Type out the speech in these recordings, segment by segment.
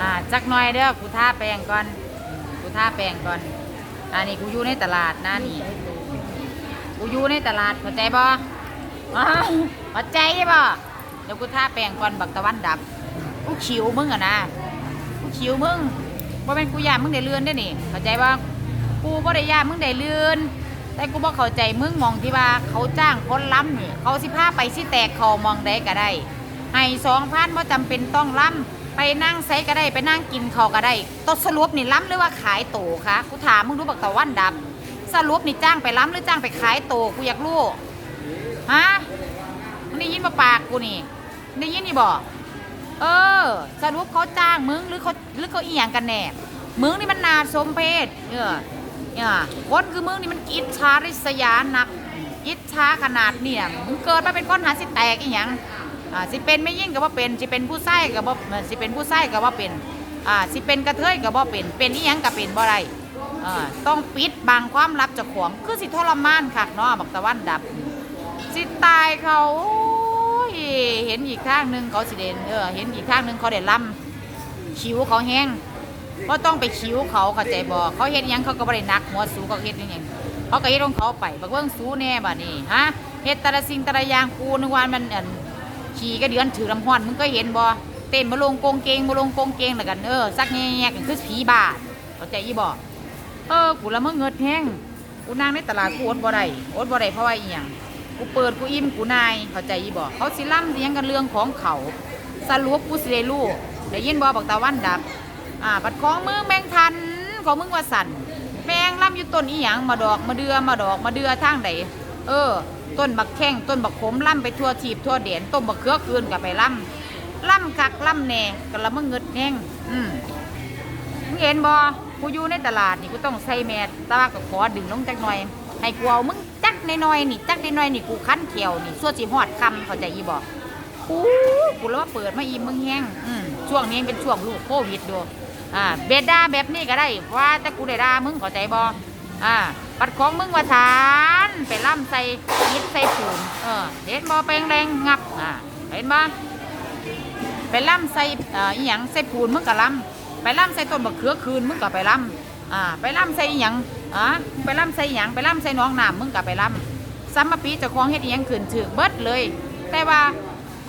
อ่าจักหน่อยเด้อกูท่าแปรงก่อนกูท่าแปรงก่อนอันนี้กูอยู่ในตลาดนะนี่กูอยู่ในตลาดเข้าใจบ่อ้าวเข้าใจบ่เดี๋ยวกูท่าแปรงก่อนบักตะวันดับกูขิวมึงอะนะกูขิวมึงบ่าเป็นกูยามมึงได้เลื่อนได้นี่เข้าใจบ่กูบ่ได้ยามมึงได้เลื่อนแต่กูบ่เข้าใจมึงมองที่ว่าเขาจ้างคนล้ำนี่เขาสิพาไปสิแตกเขามองได้ก็ได้ให้สองพันว่าจำเป็นต้องล้ำ ไปนั่งใส่ก็ได้ไปนั่งกินเขาก็ได้ตดสรุปนี่ล้ำหรือว่าขายโตคะกูถามมึงรู้บักตะวันดับ สรุปนี่จ้างไปล้ำหรือจ้างไปขายโตกูอยากรู้ฮะมึงได้ยินมาปากกูนี่มึงได้ยินนี่บอกเออ สรุปเขาจ้างมึงหรือเขาหรือเขาเอียงกันแน่มึงนี่มันนาสมเพศเออเนี่ยคนคือมึงนี่มันกิจชาริษยาหนักกิจชาขนาดเนี่ยมึงเกิดมาเป็นก้อนหาสิแตกอีหยัง อ่าสิเป็นไม่ยิ่งก็ว่าเป็นสิเป็นผู้ไส้ก็บ่เอ่อสิเป็นผู้ไส้ก็ว่าเป็นอ่าสิเป็นกระเทยก็บ่เป็นเป็นอีหยังก็เป็นบ่ได้อ่าต้องปิดบังความลับเจ้าของคือสิทรมานคักเนาะบักตะวันดับ สิตายเขาโอ้ยเห็นอีกข้างหนึงเขาสิเด่นเออเห็นอีกข้างหนึงเขาเด่นล่ำคิ้วเขาแห้งก็ต้องไปคิ้วเขาเข้าใจบ่เขาเฮ็ดหยังเขาก็บ่ได้นักหัวสูเขาเฮ็ดอหยังเขาก็เฮ็ดของเขาไปบักเบิ่งสูแน่บัดนี้ฮะเฮ็ดแต่ละสิ่งแต่ละอย่างกูนึกว่ามันอัน ขี่ก็เดือนถือลำห้อนมึงก็เห็นบ่เต้นมาลงกงเกงมาลงกงเกงแล้วกันเออซักแง่ๆกันคือผีบาดเข้าใจยี่บ่เออกูละเมึงเงิดแห้งกูนั่งในตลาดกูอดบ่ได้อดบ่ได้เพราะว่าอีหยังกูเปิดกูอิ่มกูนายเข้าใจยี่บ่เขาสิล่ำสิหยังกันเรื่องของเขาสรุปกูสิได้รู้ได้ยินบ่บักตาวันดับอ่าบัดของมึงแมงทันของมึงว่าสั่นแมงล่ำอยู่ต้นอีหยังมาดอกมาเดือมาดอกมาเดือทางใดเออ ต้นบักแข้งต้นบักขมล่ำไปทั่วทีบทั่วเด่นต้นบักเขือคืนกับไปล่ำล่ำคักล่ำแน่กันละมึงเงิดแห้งอืมมึงเห็นบ่กูอยู่ในตลาดนี่กูต้องใส่แมสตาก็ขอดึงลงจักหน่อย ให้กูเอามึงจักน้อยๆนี่จักน้อยๆนี่กูคั้นเขียวนี่ส่วนสิฮอดคำเข้าใจยี่บ่กูกูแล้วว่าเปิดมาอีมึงแห้งอืมช่วงนี้เป็นช่วงลูกโควิดดูอ่าเบดดาแบบนี้ก็ได้ว่าแต่กูได้ด่ามึงเข้าใจบอ อ่าปัดของมึงว่าทานไปล่ำใส่ยิดใส่ผูนเออเห็นบ่แปลงแรงงับอ่าเห็นบ่ไปล่ำใส่เอ่ออีหยังใส่ผูนมึงก็ล่ำไปล่ำใส่ต้นบักเขือคืนมึงก็ไปล่ำอ่าไปล่ำใส่อีหยังอ่าไปล่ำใส่อีหยังไปล่ำใส่น้องน้ำมึงก็ไปล่ำซ้ำมาปีเจ้าของเฮ็ดอีหยังขืนถือเบิดเลย แต่ว่า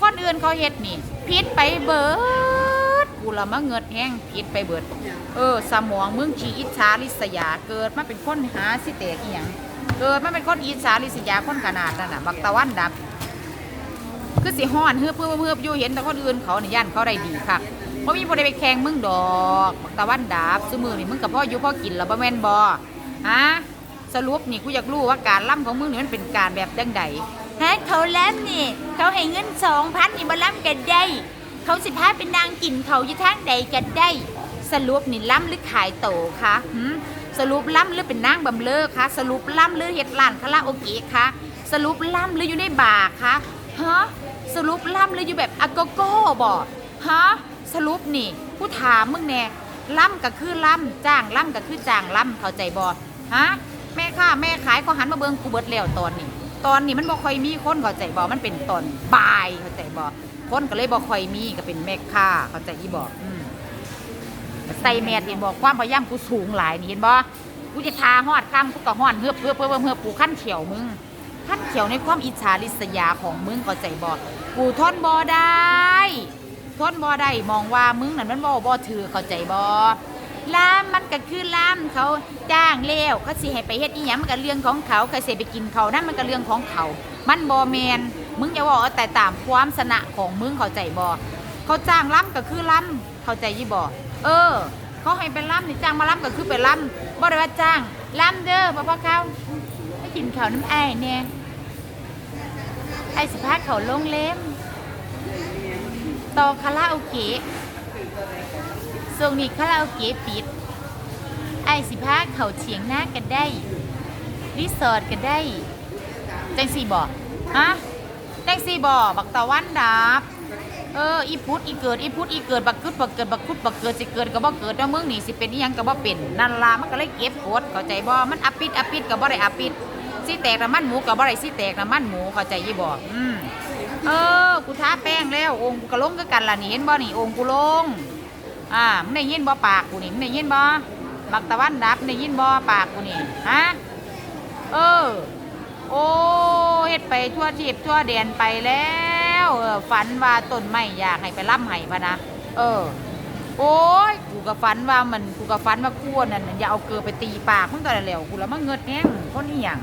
คนอื่นเขาเฮ็ดนี่ผิดไปเบิด กูละมาเงิดแห้งผิดไปเบิด เออ สมองมึงขี้อิจฉาริษยา เกิดมาเป็นคนหาสิเตกอีหยังเกิดมาเป็นคนอิจฉาริษยาคนขนาดนั้นน่ะบักตะวันดับ คือสิฮ้อนเฮือบเฮือเฮืออยู่เห็นแต่คนอื่นเขานี่ย่านเขาได้ดีคักเพราะมีบ่ได้ไปแข่งมึงดอกบักตะวันดับซุมือนี่มึงกับพ่ออยู่พ่อกินแล้วบ่แม่นบ่ฮะสรุปนี่กูอยากรู้ว่าการล่ำของมึงนี่มันเป็นการแบบจังใดฮะเขาล้ำนี่ เขาให้เงินสองพันนี่มาล้ำกันได้ เขาสิพาเป็นนางกินเขาอยู่ทางใดกันได้ สรุปนี่ล่ำหรือขายโตคะหืมสรุปล่ำหรือเป็นนางบำเลอคะสรุปล่ำหรือเฮ็ดร้านคาราโอเกะคะสรุปล่ำหรืออยู่ในบาร์คะฮะสรุปล่ำหรืออยู่แบบอาโกโก้บ่ฮะสรุปนี่กูถามมึงแน่ล่ำก็คือล่ำจ้างล่ำก็คือจ้างล่ำเข้าใจบ่ฮะแม่ค้าแม่ขายเขาหันมาเบิ่งกูเบิดแล้วตอนนี้ ตอนนี้มันบ่ค่อยมีคนเข้าใจบ่มันเป็นตอนบ่ายเข้าใจบ่ คนก็เลยบ่ค่อยมีก็เป็นแม่ค้าเขาใจอีบอืมใส่แมสเห็นบอกความพยายามกูสูงหลายนี่เห็นบ่กูจะทาฮอดข้ามกูก็ฮอดเฮือบเฮือบเฮือบเฮือบกูขั้นเขียวมึงขั้นเขียวในความอิจฉาริษยาของมึงเขาใจบ่กูทนบ่ได้ทนบ่ได้มองว่ามึงนั่นมันบ่บ่ถือเข้าใจบ่ล่ามมันก็คือล่ามเขาจ้างแล้วเขาสิให้ไปเฮ็ดอีหยังมันก็เรื่องของเขาใครสิไปกินเขานั่นมันก็เรื่องของเขา มันบ่แมน มึงอย่าว่าเอาแต่ตามความสนะของมึงเข้าใจบ่เขาจ้างล่ำก็คือล่ำเข้าใจยี่บ่เออ เขาให้เป็นล่ำนี่จ้างมาล่ำก็คือเป็นล่ำบ่ได้ว่าจ้างล่ำเด้อพ่อพ่อเขาไปกินข้าวน้ำไอ้เนี่ยไอ้สิพาเขาลงเล่มต่อคาราโอเกะส่วงนี้คาราโอเกะปิด ไอ้สิพาเขาเฉียงหน้ากันได้รีสอร์ทกันได้จังสี่บ่ฮะ จังสี่บ่บักตะวันดับ เอออีพุดอีเกิดอีพุดอีเกิดบักกึดบักเกิดบักคุดบักเกิดสิเกิดก็บ่เกิดแล้วมึงนี่สิเป็นอีหยังก็บ่เป็นนั่นล่ะมันก็เลยเก็บกดเข้าใจบ่มันอปิดอปิดก็บ่ได้อปิดสิแตกน้ำมันหมูก็บ่ได้สิแตกน้ำมันหมูเข้าใจยี่บ่อืมเออกูทาแป้งแล้วองค์กูก็ลงคือกันล่ะนี่เห็นบ่นี่องค์กูลงอ่ามึงได้ยินบ่ปากกูนี่มึงได้ยินบ่บักตะวันดับมึงได้ยินบ่ปากกูนี่ฮะเออโอ้ เฮ็ดไปทั่วทีบทั่วแดนไปแล้วเออฝันว่าต้นไม้อยากให้ไปล่ำไห้พะนะเออ โอ้ยกูก็ฝันว่ามันกูก็ฝันว่ากูนั่นน่ะอย่าเอาเกลือไปตีปากมึงตอนแล้วกูแล้วมาเงิดแห้งคนอีหยัง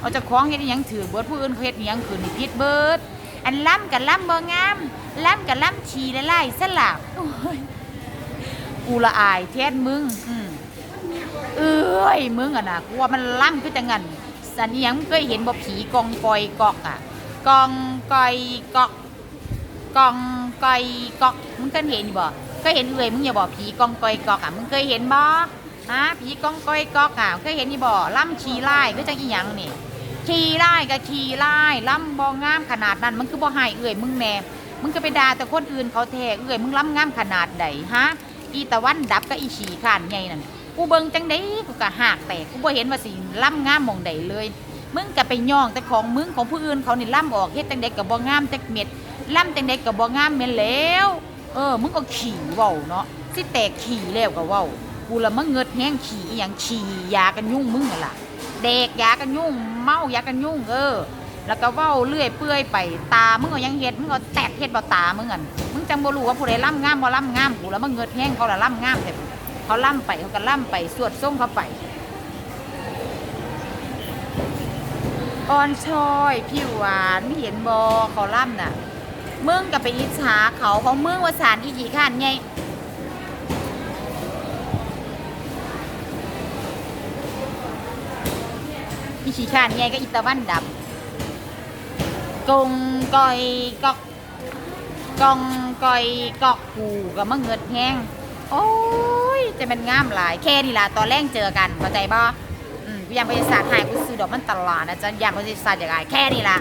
เอาเจะคล้าของเฮ็ดอีหยังถือเบิดผู้อื่นเขาเฮ็ดอีหยังคืนนี่ผิดเบิด อันล่ำกับล่ำบ่งามล่ำกับล่ำชีละลายสลับโอ้ยกูละอายแทนมึง อืมเอ้ยมึงอะนะกูว่ามันล่ำคือจังงัน สันอีหยังมึงเคยเห็นบ่ผีกองกอยกอกอะกองกอยกอกกองกอยกอกมึงเคยเห็นบ่เคยเห็นเอ่ยมึงอย่าบอกผีกองกอยกอกอะมึงเคยเห็นบ่ฮะผีกองกอยกอกอะเคยเห็นนี่บ่ล่ำชีไล่ก็จังอีหยังนี่ชีไล่กับชีไล่ล่ำบ่งามขนาดนั้นมึงคือบ่ให้เอ่ยมึงแน่มึงก็ไปด่าแต่คนอื่นเขาแท้เอ่ยมึงล่ำงามขนาดใดฮะอีตะวันดับกับอีฉีขานใหญ่นั่น กูเบิ่งจังไดกูก็หากแตกกูบ่เห็นว่าสิล่ำงามมองใดเลย มึงก็ไปย่องแต่ของมึงของผู้อื่นเขานี่ล่ำออกเฮ็ดจังไดก็บ่งามจักเม็ดล่ำจังไดกับบ่งามแม่นแล้ว เออ มึงก็ขี่เว้าเนาะสิแตกขี่แล้วก็เว้ากูละมึงเงิดแห้งขี่อหย่างขี่ยากันยุ่งมึงนั่นล่ะเด็กยากันยุ่ง เมายากันยุ่งเออ แล้วก็เว้าเลื่อยเปื่อยไปตามึงก็ยังเฮ็ดมึงก็แตกเฮ็ดบ่ตามึงอันมึงจังบ่รู้ว่าผู้ใดล่ำงามบ่ล่ำงามกูและมึงเงิดแห้งเขาละล่ำงามแต่เขาล่ำไปเขาก็ล่ำไปสวดส่งเขาไปอ่อนช้อยผิวหวานไม่เห็นบอเขาล่ำน่ะมึงกับไปอิจฉาเขาของมึงว่าสารอีกี่ขันไงอีขี้ขานไงก็อิตาวันดำ กงกอยกอกกองกอยกอกกูกับมะเงิดแห้งโอ้ยจะเป็นง่ามหลายแค่นี่ล่ะตอนแรกเจอกันเข้าใจบ่อืมกูยังบริษัทหายกูซื้อดอกมันตลาดนะจ๊ะยังบริษัทอย่างไรแค่นี้ละ